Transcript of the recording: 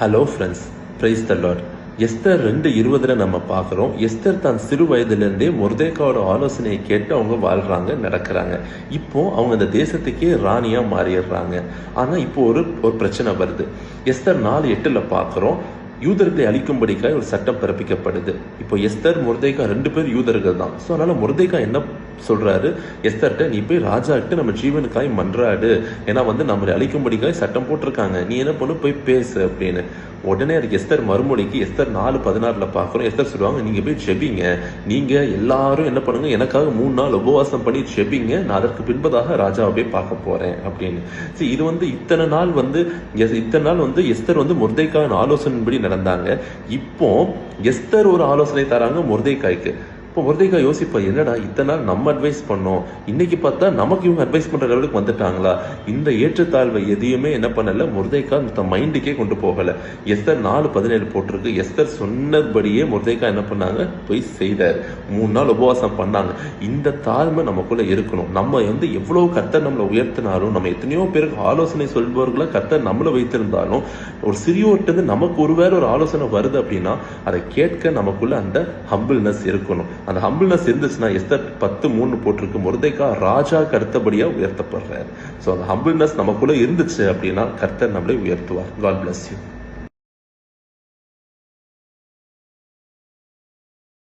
Hello friends praise the Lord Esther ரெண்டு இருபதுல நம்ம பார்க்குறோம். எஸ்தர் தான் சிறு வயதுலேருந்தே முருதேக்காவோட ஆலோசனையை கேட்டு அவங்க வாழ்கிறாங்க நடக்கிறாங்க. இப்போ அவங்க அந்த தேசத்துக்கே ராணியாக மாறிடுறாங்க. ஆனால் இப்போ ஒரு ஒரு பிரச்சனை வருது. எஸ்தர் நாலு எட்டில் பார்க்குறோம். யூதர்களை அழிக்கும்படிக்காய் ஒரு சட்டம் பிறப்பிக்கப்படுது. இப்போ எஸ்தர் முர்தேகா ரெண்டு பேர் யூதர்கள் தான். ஸோ அதனால் முர்தேகா என்ன சொல்கிறாரு எஸ்தர்கிட்ட நீ போய் ராஜாக்கிட்ட நம்ம ஜீவனுக்காய் மன்றாடு. ஏன்னா வந்து நம்மளை அழிக்கும்படிக்காய் சட்டம் போட்டிருக்காங்க. நீ என்ன பண்ணு? போய் பேசு அப்படின்னு. உடனே அதுக்கு எஸ்தர் மறுமொழிக்கு எஸ்தர் நாலு பதினாறில் பார்க்குறோம் எஸ்தர் சொல்லுவாங்க நீங்கள் போய் ஜெபிங்க. நீங்கள் எல்லாரும் என்ன பண்ணுங்க? எனக்காக மூணு நாள் உபவாசம் பண்ணி ஜெபிங்க. நான் அதற்கு பின்பதாக ராஜாவை போய் பார்க்க போகிறேன் அப்படின்னு. சரி இது வந்து இத்தனை நாள் வந்து எஸ்- இத்தனை நாள் வந்து எஸ்தர் வந்து முர்தைக்காவின் ஆலோசனைப்படி நடந்தாங்க. இப்போ எஸ்தர் ஒரு ஆலோசனை தராங்க முர்தைக்காய்க்கு. இப்போ முருதைக்கா யோசிப்பா என்னடா இத்தனை நாள் நம்ம அட்வைஸ் பண்ணோம்? இன்னைக்கு பார்த்தா நமக்கு இவங்க அட்வைஸ் பண்ணுற லெவலுக்கு வந்துட்டாங்களா? இந்த ஏற்றத்தாழ்வை எதையுமே என்ன பண்ணல முருதைக்கா தன் மைண்டுக்கே கொண்டு போகல. எஸ்தர் நாலு பதினேழு போட்டிருக்கு. எஸ்தர் சொன்னபடியே முருதைக்கா என்ன பண்ணாங்க? போய் செய்தார். மூணு நாள் உபவாசம் பண்ணாங்க. இந்த தாழ்மை நமக்குள்ள இருக்கணும். நம்ம வந்து எவ்வளோ கர்த்தர் நம்மளை உயர்த்தினாலும் நம்ம எத்தனையோ பேருக்கு ஆலோசனை சொல்பவர்களை கர்த்தர் நம்மளை வைத்திருந்தாலும் ஒரு சிறியோர்கிட்ட நமக்கு ஒருவேளை ஒரு ஆலோசனை வருது அப்படின்னா அதை கேட்க நமக்குள்ள அந்த ஹம்பிள்னஸ் இருக்கணும். அந்த ஹம்பிள்னஸ் இருந்துச்சுன்னா எஸ்தர் பத்து மூணு போட்டிருக்கு முருதைக்கா ராஜா கருத்தபடியாக உயர்த்தப்படுறாரு. ஸோ அந்த ஹம்பிள்னஸ் நமக்குள்ளே இருந்துச்சு அப்படின்னா கர்த்தர் நம்மளை உயர்த்துவார். God bless you